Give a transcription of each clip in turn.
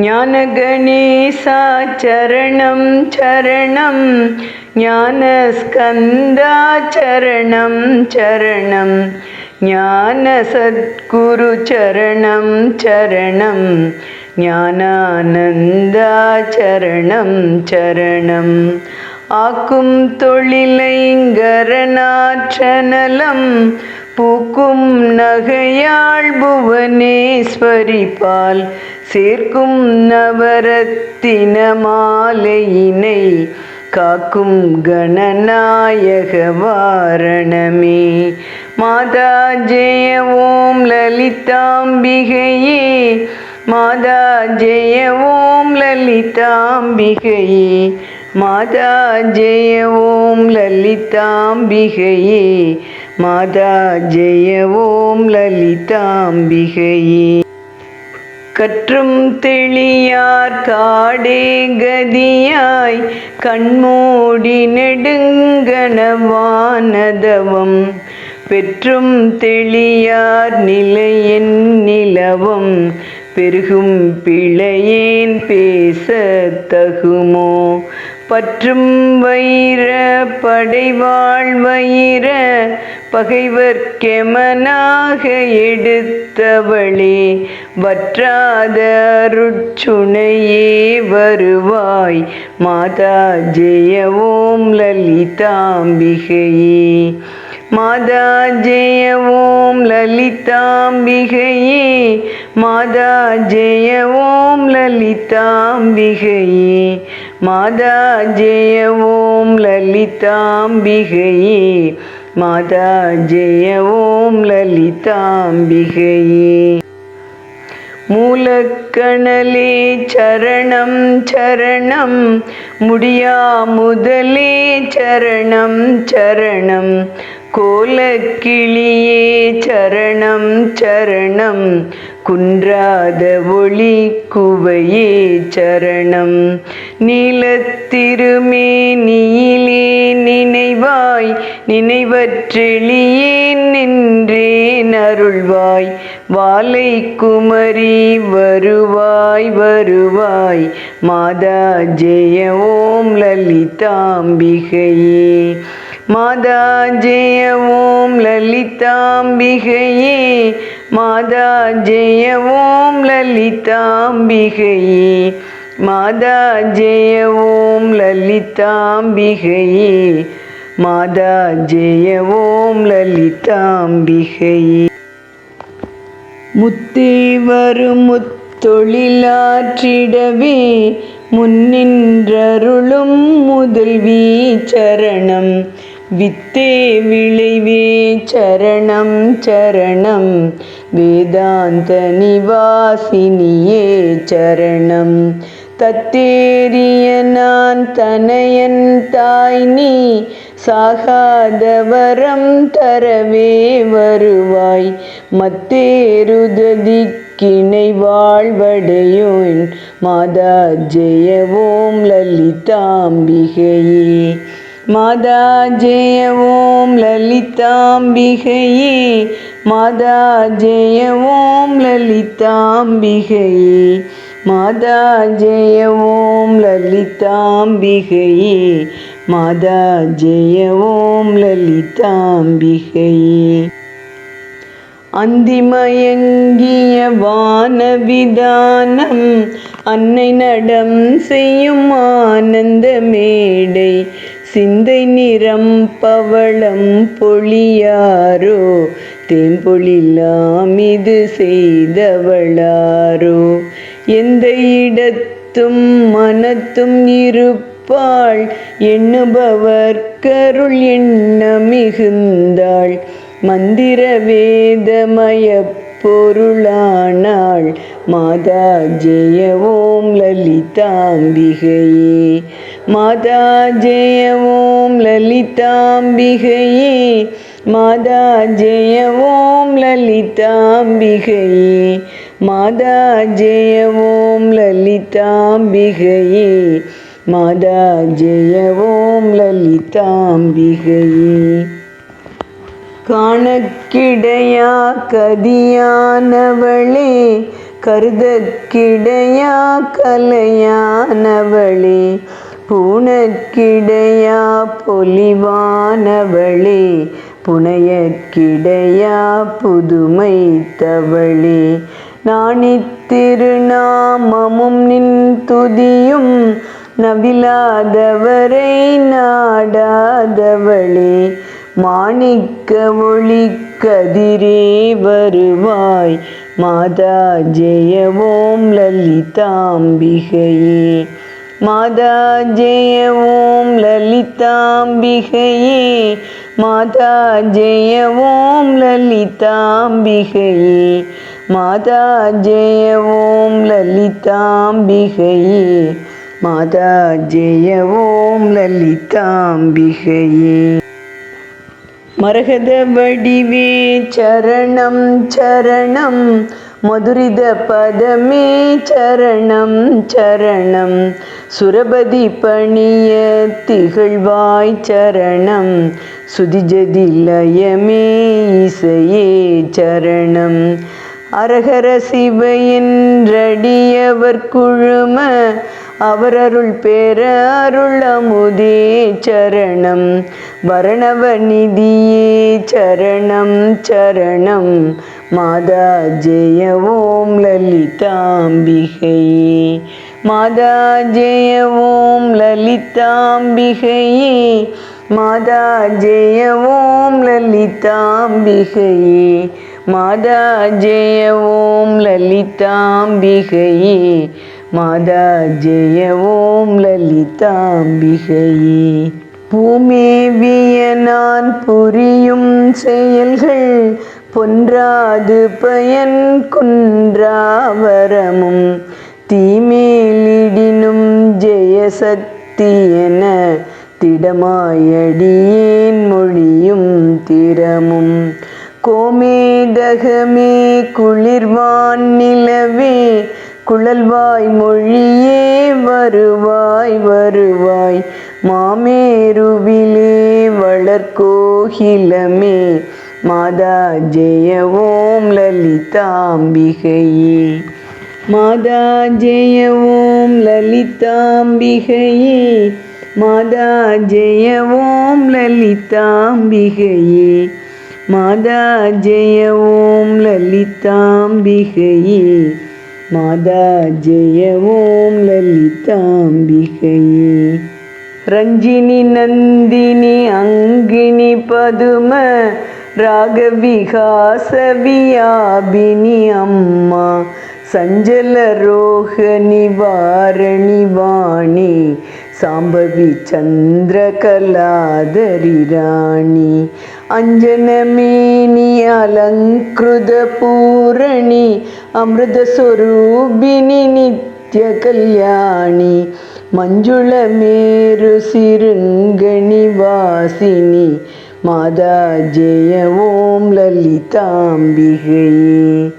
ஞானகணேசா சரணம் சரணம் ஞானஸ்கந்தா சரணம் சரணம் ஞானசத்குரு சரணம் சரணம் ஞானானந்தா சரணம். ஆக்கும் தொழிலைங்கரநாற்றநலம் பூக்கும் நகையாள் புவனேஸ்வரி பால் சேர்க்கும் நவரத்தின மாலையினை காக்கும் கணநாயக வாரணமே. மாதா ஜெய ஓம் லலிதாம்பிகையே மாதா ஜெய ஓம் லலிதாம்பிகையே மாதா ஜெய ஓம் லலிதாம்பிகையே மாதா ஜெய ஓம் லலிதாம்பிகையே. கற்றும் தெளியார் காடே கதியாய் கண்மூடி நெடுங்கனவானதவம் பெற்றும் தெளியார் நிலையன் நிலவும் பெருகும் பிழையேன் பேச தகுமோ? பற்றும் வைர படைவாழ் வைர பகைவர்க்கெமனாக எடுத்தவளே வற்றாத அருட்சுனையே வருவாய் மாதா ஜெய ஓம் லலிதாம்பிகையே. மாதா ஜெய ஓம் லலிதாம்பிகையே மாதா ஜெய ஓம் லலிதாம்பிகையே. மாதா ஜெய ஓம் லலிதாம்பிகையே மாதா ஜெய ஓம் லலிதாம்பிகையே. மூலக்கணலே சரணம் சரணம் முடியா முதலே சரணம் சரணம். கோலக்கிளியே சரணம் சரணம். குன்றாத ஒளி குவையே சரணம். நீலத்திருமே நீலே நினைவாய் நினைவற்றெளியே நின்றேன் அருள்வாய். வாலை குமரி வருவாய் வருவாய். மாதா ஜெய ஓம் லலிதாம்பிகையே. மாதா ஜெய ஓம் லலிதாம்பிகையே. மாதா ஜெய ஓம் லலிதாம்பிகையே மாதா ஜெய ஓம் லலிதாம்பிகையே மாதா ஜெய ஓம் லலிதாம்பிகையே. முத்தே வரும் முத்தொழிலாற்றிடவே முன்னின்றருளும் முதல்வி சரணம். வித்தே விளைவே சரணம் சரணம். வேதாந்த நிவாசினியே சரணம். தத்தேரிய நான் தனையன் தாய் நீ சாகாதவரம் தரவே வருவாய். மத்தேருததி கிணை வாழ்வடையோன் மாதா ஜெயவோம் லலிதாம்பிகையே. மாதா ஜெய ஓம் லலிதாம்பிகையே மாதா ஜெய ஓம் லலிதாம்பிகையே மாதா ஜெய ஓம் லலிதாம்பிகையே மாதா ஜெய ஓம் லலிதாம்பிகையே. அந்திமயங்கிய வானவிதானம் அன்னை நடம் செய்யும் ஆனந்த மேடை சிந்தை நிறம் பவளம் பொழியாரோ? தேம்பொழிலாம் இது செய்தவளாரோ? எந்த இடத்தும் மனத்தும் இருப்பாள் எண்ணுபவர் கருள் எண்ண மிகுந்தாள். மந்திர வேதமய பொருளானாள் மாதா ஜெய ஓம் லலிதாம்பிகையே. மாதா ஜெய ஓம் லலிதாம்பிகையே மாதா ஜெய ஓம் லலிதாம்பிகையே மாதா ஜெய ஓம் லலிதாம்பிகையே மாதா ஜெய ஓம் லலிதாம்பிகையே. காணக்கிடையா கதியானவளே கருதக்கிடையா கலையானவளே புனக்கிடையா பொலிவானவளே புனையக்கிடையா புதுமை தவளே. நாணித்திருநாமமும் நின் துதியும் நவிலாதவரை நாடாதவளே. மாணிக்க ஒளி கதிரே வருவாய் மாதா ஜெயவோம் லலிதாம்பிகையே. மாதா ஜெய ஓம் லலிதாம்பிகையே மாதா ஜெய ஓம் லலிதாம்பிகையே மாதா ஜெய ஓம் லலிதாம்பிகையே மாதா ஜெய ஓம் லலிதாம்பிகையே. மரகத வடிவே சரணம் சரணம் மதுரித பதமே சரணம் சரணம். சுரபதி பணிய திகழ்வாய் சரணம். சுதிஜதி லயமே இசையே சரணம். அரகர சிவ என்றடியவர் குழும அவரருள் பேர அருள் அமுதே சரணம். வரணவ நிதியே சரணம் சரணம். மாதா ஜெய ஓம் லலிதாம்பிகையே மாதா ஜெய ஓம் லலிதாம்பிகையே மாதா ஜெய ஓம் லலிதாம்பிகையே மாதா ஜெய ஓம் லலிதாம்பிகையே மாதா ஜெய ஓம் லலிதாம்பிகையே. பூமேவிய நான் புரியும் செயல்கள் பொன்றாது பயன் குன்றாவரமும் தீமேலிடினும் ஜெயசக்தி என திடமாயடியேன் மொழியும் திறமும். கோமேதகமே குளிர்வான் நிலவே குழல்வாய் மொழியே வருவாய் வருவாய். மாமேருவிலே வளர்கோகிலமே மாதா ஜெய ஓம் லலிதாம்பிகையே. மாதா ஜெய ஓம் லலிதாம்பிகையே. மாதா ஜெய ஓம் லலிதாம்பிகையே. மாதா ஜெய ஓம் லலிதாம்பிகையே. மாதா ஜெய ஓம் லலிதாம்பிகையே. ரஞ்சினி நந்தினி அங்கினி பதும ராகவிகாச வியாபினி அம்மா சஞ்சல ரோக நிவாரணி வாணி சாம்பவி சந்திர கலாதரி ராணி அஞ்சனமேனி அலங்கிருத பூரணி அமிர்தஸ்வரூபிணி நித்ய கல்யாணி மஞ்சுள மேரு சிருங்கணி வாசினி மாதா ஜெய ஓம் லலிதாம்பிகையே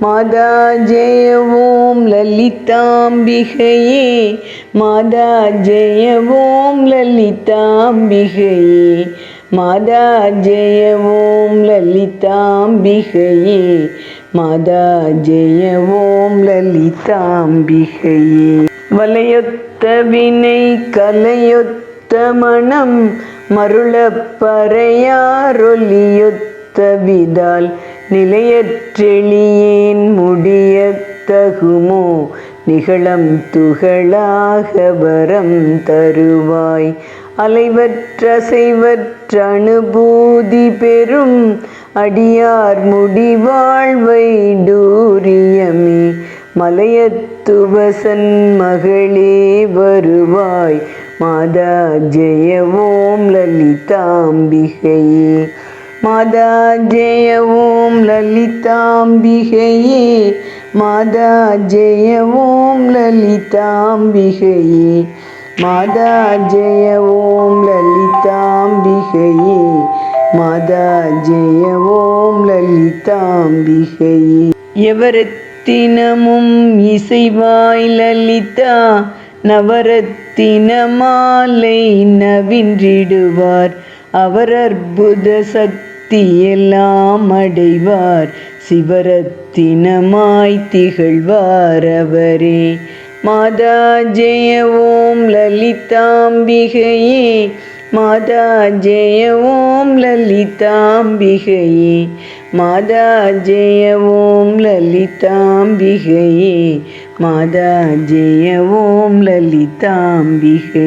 மாதா ஜெய ஓம் லலிதாம்பிகையே மாதா ஜெய ஓம் லலிதாம்பிகையே மாதா ஜெய ஓம் லலிதாம்பிகையே மாதா ஜெய ஓம் லலிதாம்பிகையே. வலையொத்த வினை கலையொத்த மனம் மருளப்பறையாரொலியொத்த விதால் நிலையற்றெளியேன் முடிய தகுமோ நிகழம் துகளாக வரம் தருவாய். அலைவற்றசைவற்ற அனுபூதி பெறும் அடியார் முடிவாழ்வை டூரியமே. மலையத்துவசன் மகளே வருவாய். மாதா ஜெய ஓம் லலிதாம்பிகையே மாதா ஜெய ஓம் லலிதாம்பிகையே மாதா ஜெய ஓம் லலிதாம்பிகையே மாதா ஜெய ஓம் லலிதாம்பிகையே மாதா ஜெய ஓம் லலிதாம்பிகையே. எவரத்தினமும் இசைவாய் லலிதா நவரத்தின மாலை நவின்றிடுவார். அவர் அற்புத சக்தி எல்லாம் அடைவார். சிவரத்தினமாய் திகழ்வாரவரே மாதா ஜெய ஓம் லலிதாம்பிகையே. மாதா ஜெய ஓம் லலிதாம்பிகையே. மாதா ஜெய ஓம் லலிதாம்பிகையே. மாதா ஜெய ஓம் லலிதாம்பிகையே